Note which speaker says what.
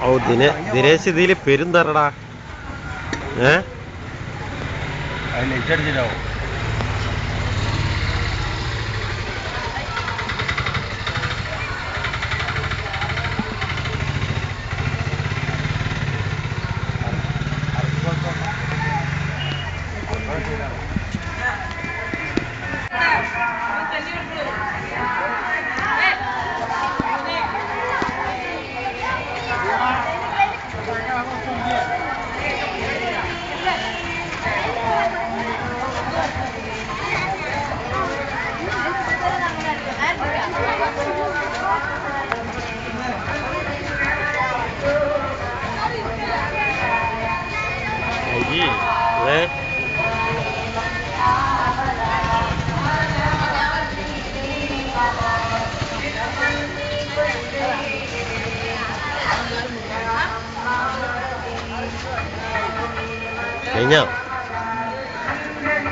Speaker 1: ഓ ദിനേ ദിനേശ് ഇതിൽ പെരുന്തറടാ ഏ?
Speaker 2: Net Hey,
Speaker 1: left. 哎呀！